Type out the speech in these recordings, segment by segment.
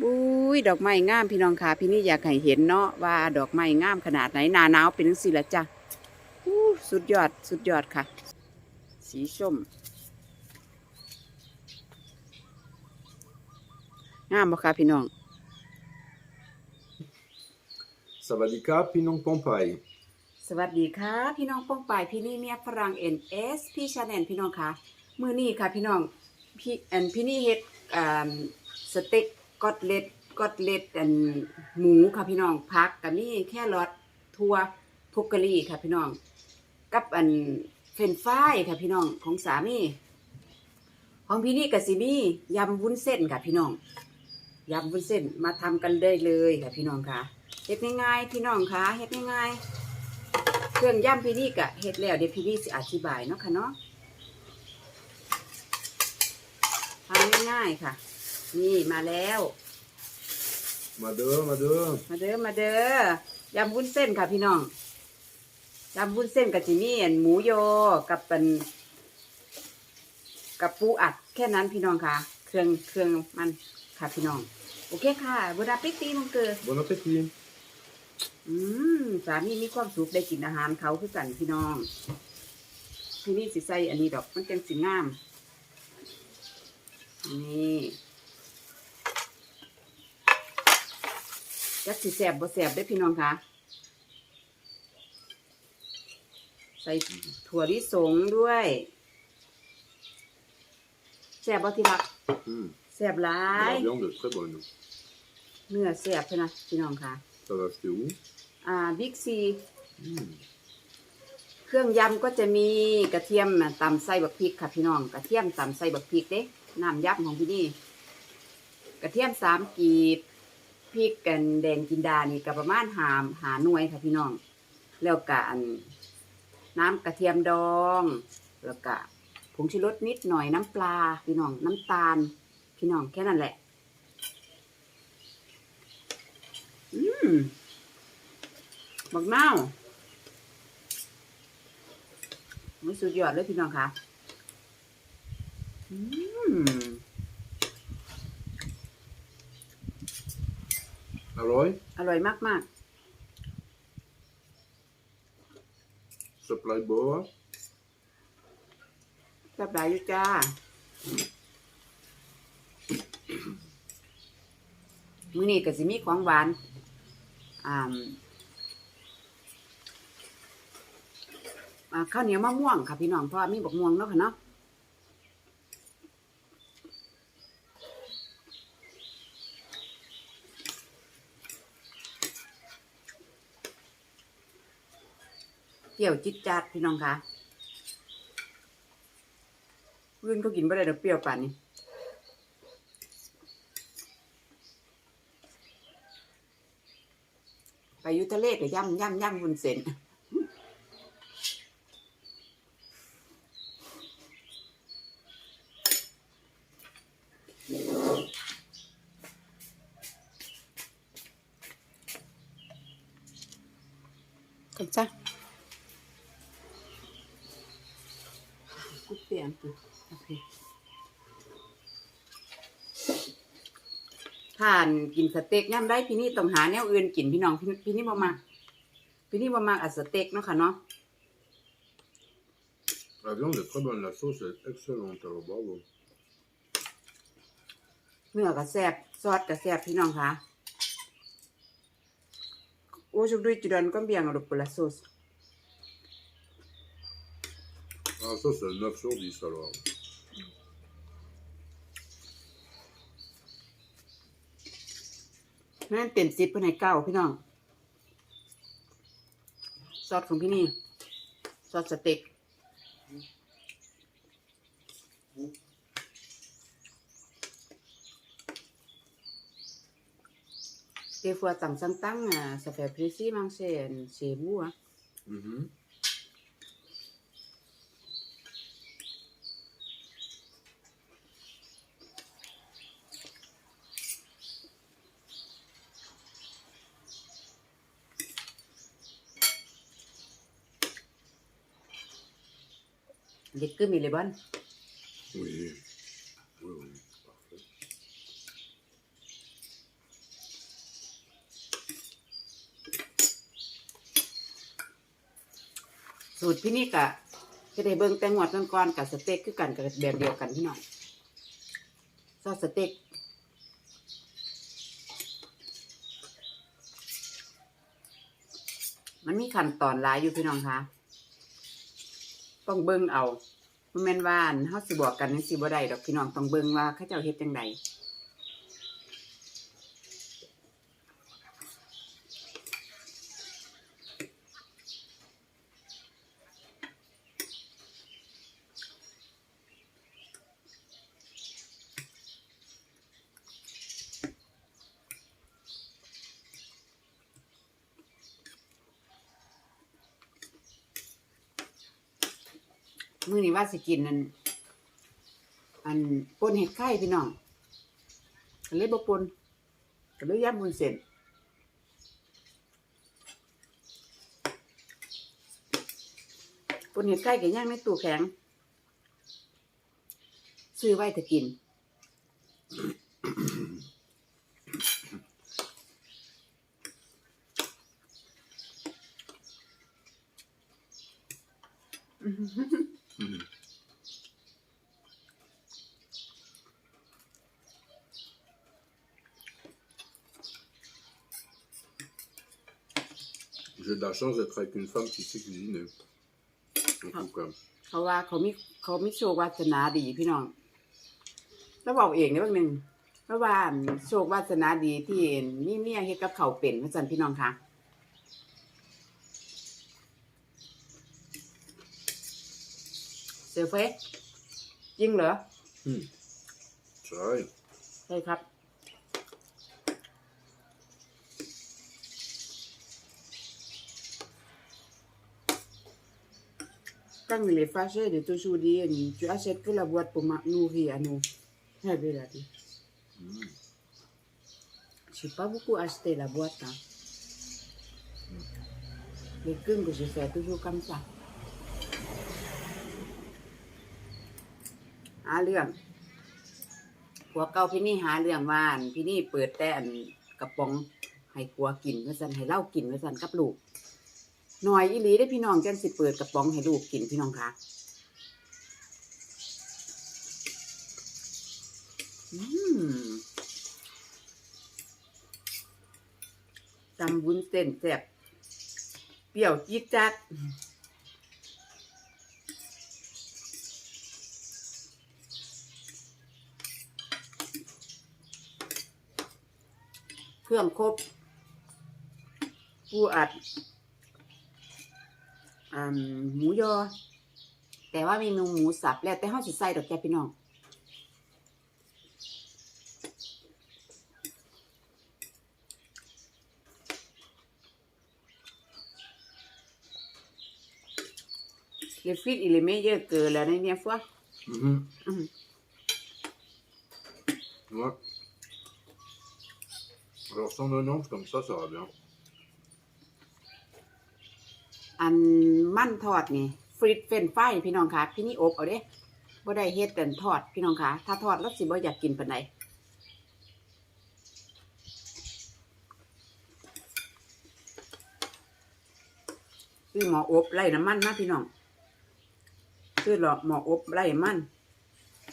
บุ้ยดอกไม้งามพี่น้องค่ะพี่นี่อยากให้เห็นเนาะว่าดอกไม้งามขนาดไหนหนาหนาวเป็นจังซี่ละจ้ะอู้สุดยอดสุดยอดค่ะ สีส้มงามบ่คะพี่น้องสวัสดีครับพี่น้องปองไปสวัสดีค่ะ พี่น้องป้องปายพี่นี่เมียฝรั่งเอ็นเอสพี่ชาแนลพี่น้องค่ะ มื้อนี้ค่ะ พี่น้องพี่อันพี่นี่เฮ็ดอ่าสเต็ก กอตเล็ตกอตเล็ตอันหมูค่ะพี่น้องผักกับนี่แค่รอททั่วพุกกะลีค่ะพี่น้อง กับอันเฟรนฟรายค่ะพี่น้องของสามีของพี่นี่กับสิมียำวุ้นเส้นค่ะพี่น้องยำวุ้นเส้นมาทำกันได้เลยค่ะพี่น้องค่ะเฮ็ดง่ายๆพี่น้องค่ะเฮ็ดง่ายๆเครื่องย่ำพี่นี่กะเฮ็ดแล้วเดี๋ยวพี่นี่สิอธิบายเนาะค่ะเนาะทำง่ายๆค่ะ นี่มาแล้ว มาเด้อ มาเด้อ มาเด้อ มาเด้อยำวุ้นเส้นค่ะพี่น้องยำวุ้นเส้นกับจิมี่อันหมูโยกับเป็นกับปูอัดแค่นั้นพี่น้องค่ะ เครื่องเครื่องมันค่ะพี่น้อง โอเคค่ะบุดาปิกตีมังเกอ bon appétit อืมสามีมีความสุขได้กินอาหารเขาคือกันพี่น้องที่นี่สิใส่อันนี้ดอกมันจังสิงามนี่ จักสิแสบบ่แสบได้อพี่น้องคะใส่ถั่วลิสงด้วยแสบบ่ที่รัก Hmm. แสบหลา La ย viande est très bonne. เนื้อแสบใช่ไหมพี่น้องคะ Ça va acheter où อ่าบิ๊กซี Hmm. เครื่องยำก็จะมีกระเทียมน่ะตำใส่บักพริกค่ะพี่น้อง กระเทียมตำใส่บักพริกเด้น้ำยำของพี่นี่ กระเทียมสามกีบ พริกกันแดงกินดานี่ก็ประมาณหามหาหน่วยค่ะพี่น้อง แล้วก็อันน้ำกระเทียมดอง แล้วก็ผงชูรสนิดหน่อยน้ำปลาพี่น้องน้ำตาล พี่น้องแค่นั้นแหละ อืมบักเน่าวมันสุดยอดเลยพี่น้องค่ะอืม Alloy อร่อยมากมาก Supply boa ๆจับหลายอยู่จ้ามื้อนี้ก็สิมีของหวานอ่าอ่าข้าวเหนียวมะม่วงค่ะพี่น้องเพราะว่ามีบักม่วงเนาะค่ะเนาะ เกี่ยวจิตจัดพี่น้องคะเพื่อนเขากินไม่ได้ดอกเปรี้ยวป่านนี้ไปยุทะเลก็ย่ำย่ำย่ำบุญเส้นกันจ้ะ กูเปลี่ยนตัวโอเคผ่านกินสเต็กย่ำได้พี่นี่ต้องหาแนวอื่นกินพี่น้องพี่พี่นี่บ่มาพี่นี่บ่มาอัดสเต็กเนาะค่ะเนาะ La viande est très bonne, la sauce est excellente. Alors bravo. เนื้อก็แซ่บซอสก็แซ่บพี่น้องค่ะ aujourd'hui tu donnes combien alors pour la sauce Ah, ça c'est 9 sur 10 alors. นั่นเต็มสิบเพื่อนให้เก้าพี่น้อง ซอสของพี่นี่ ซอสสเต็กเ Des fois, tant en temps, euh, ça fait plaisir manger euh, chez vous. Hein. Mhm. Les crème, เด็กก็มีเล็ Oui. Oui, oui. Parfait. Sốt ได้เบิ่งแตงงวดก้อนๆกับสเต็กคือกันกับแบบเดียวกันพี่น้องซอสสเต็กมันมีขั้นตอนหลายอยู่พี่น้องคะ ต้องเบิ่งเอาบ่แม่นว่าอันเฮาสิบอกกันจังซี่บ่ได้ดอกพี่น้องต้องเบิ่งว่าเขาเจ้าเฮ็ดจังได มื้อนี้ว่าสิกินนั่นอันปนเห็ดไข่พี่น้องก็เลยบ่ปนก็เลยย่ำมุนเส้นปนเห็ดไข่ก็ย่างในตู้แข็ง ซื้อไว้ถ้ากิน Mhm. J'ai de la chance d'être avec une femme qui sait cuisiner. En Ah. tout cas. เขาว่าเขามีเขามีโชควาสนาดีพี่น้อง แล้วบอกเองเนี่ยบางหนึ่งเพราะว่าโชควาสนาดีที่มีเมียเฮ็ดกับเขาวเป็นพระจันพี่น้องคะ เซลเฟสจริงเหรอ Hmm. Ça arrive. ใช่ครับ Quand il est fâché, il est toujours dit, tu achètes que la boîte pour ma- nourrir à nous. Eh bien, il a dit. Hmm. Je n'ai pas beaucoup acheté la boîte. Hein. Les légumes que je fais toujours comme ça. หาเรื่องผัวเก่าพี่นี่หาเรื่องว่านพี่นี่เปิดแต่อันกระป๋องให้ผัวกินว่าสันให้เล่ากินว่าสันกับลูกหน่อยอีหลีได้พี่น้องจังสิเปิดกระป๋องให้ลูกกินพี่น้องคะอืมตำวุ้นเส้นแซ่บเปรี้ยวจี๊ดจัด เครื่องครบปูอัดอ่าหมูยอ แต่ว่าเมนูหมูสับแล้วแต่ห้าสิใส่ดอกแกพี่น้องเลฟิตอิเลเมเยอะเกินแล้วในเนี้ยฟัว Mhm. Mhm. Ouais. Alors 190 comme ça, ça va bien. อันมันทอดนี่ฟรีดเฟรนช์ฟรายพี่น้องคะพี่นี่อบเอาเด้บ่ได้เฮ็ดแต่ทอดพี่น้องคะถ้าทอดแล้วสิบ่อยากกินปานใดซื้อหมออบไล่น้ำมันมาพี่น้องซื้อหลอกหมออบไล่มัน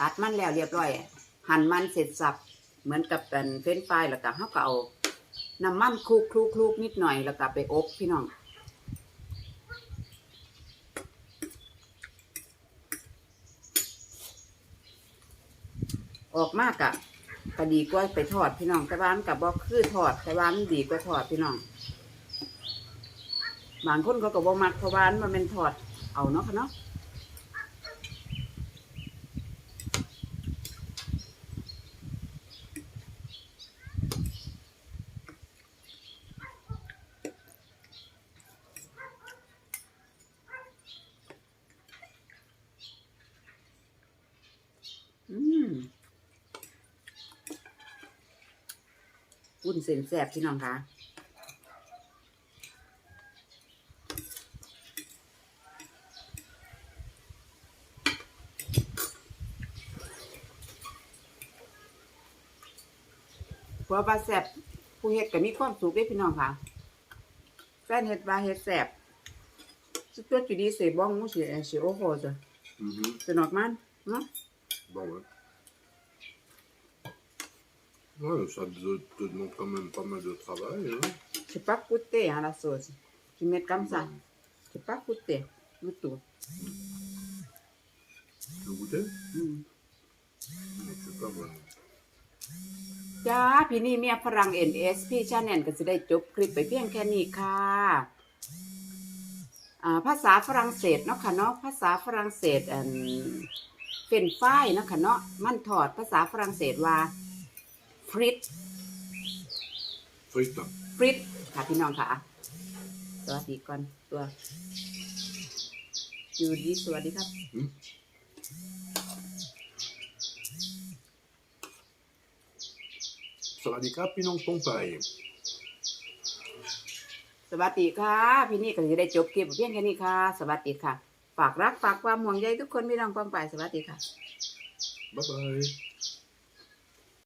ตัดมันแล้วเรียบร้อย หั่นมันเสร็จสับ เหมือนกับเป็นเฟรนช์ฟรายแล้วก็เฮาก็เอาน้ำมันคลุกคลุกคลุกนิดหน่อยแล้วก็ไปอบพี่น้องออกมากอะก็ดีกว่าไปทอดพี่น้องแต่ว่ามันกับบ่คือทอดแต่ว่ามันดีกว่าทอดพี่น้องบางคนเขาก็บ่มักเพราะว่ามันเป็นทอดเอาเนาะค่ะเนาะอืม วุ้นเส้นแซ่บพี่น้องคะเพราะว่าแซ่บผู้เฮ็ดก็มีความสุขเด้พี่น้องค่ะแฟนเฮ็ดว่าเฮ็ดแซ่บ Toi, tu dis c'est bon, moi, c'est c'est au rose. Mhm. C'est normal, non Bon, ouais. Ouais, ça te, te demande quand même pas mal de travail. Hein. C'est pas goûté, hein, la sauce. Tu mets comme ça. C'est pas goûté du tout. Tu veux goûter Mm. Non, Je sais pas, moi. จ้าพี่นี่เมียฝรั่ง NS พี่ชาแนลก็จะได้จบคลิปไปเพียงแค่นี้ค่ะอ่าภาษาฝรั่งเศสเนาะค่ะเนาะภาษาฝรั่งเศสอันเป็นฝ้ายเนาะค่ะเนาะมันถอดภาษาฝรั่งเศสว่า ฟริต Frites. ฟริตค่ะพี่น้องค่ะสวัสดีก่อนตัวจูดีสวัสดีครับ Ça va des crêpes, puis non, Pompaille. สวัสดีค่ะ พี่นี่ก็จะได้จบคลิปเพียงแค่นี้ค่ะ สวัสดีค่ะ ฝากรักฝากความห่วงใยทุกคนพี่น้องป้องไปสวัสดีค่ะ Bye bye.